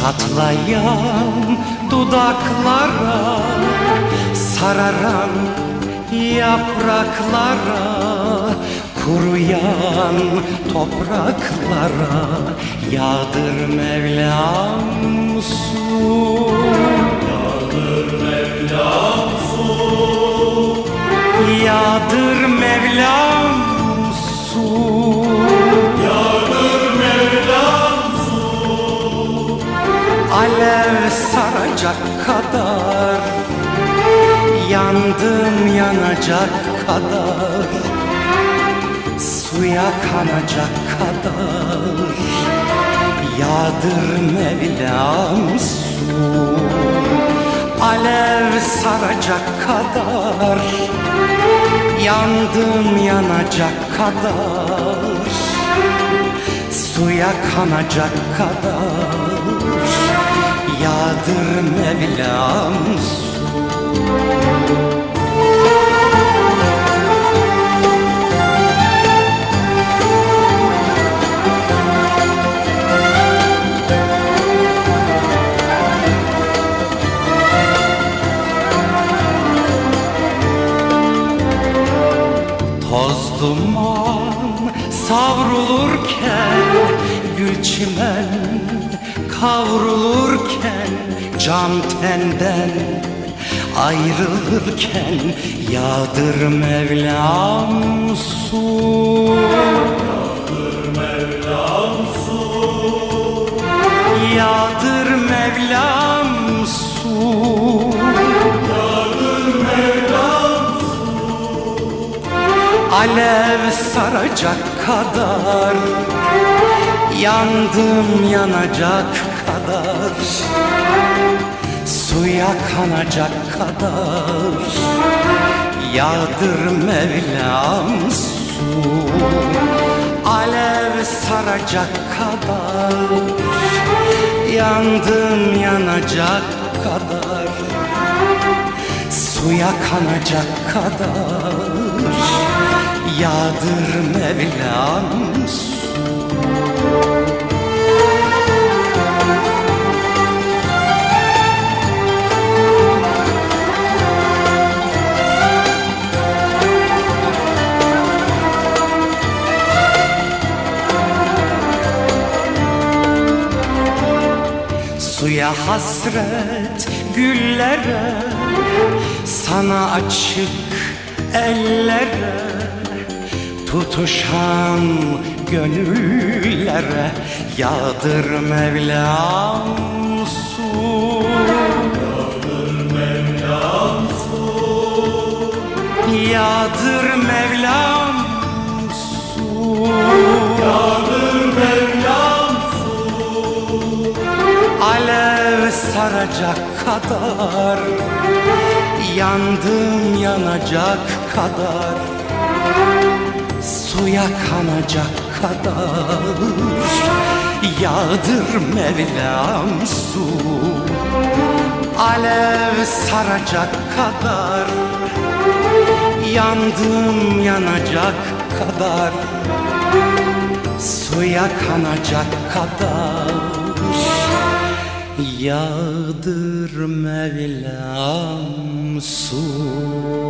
Çatlayan dudaklara Sararan yapraklara Kuruyan topraklara Yağdır Mevlam su. Yağdır Mevlam Yandım yanacak kadar Suya kanacak kadar. Yağdır Mevlam su Alev saracak kadar. Yandım yanacak kadar Suya kanacak kadar. Yağdır Mevlam su Toz savrulurken Gül kavrulurken Can tenden ayrılırken Yağdır Mevlam su. Yağdır Mevlam su. Alev saracak kadar. Yandım yanacak kadar Suya kanacak kadar Yağdır Mevlam su. Alev saracak kadar Yandım yanacak kadar Suya kanacak kadar Yağdır Mevlam su Suya hasret güllere Sana açık ellere Tutuşan gönüllere Yağdır Mevlam su. Yağdır Mevlam su Alev saracak kadar Yandım yanacak kadar Suya kanacak kadar Yağdır Mevlam su Alev saracak kadar Yandım yanacak kadar Suya kanacak kadar Yağdır Mevlam su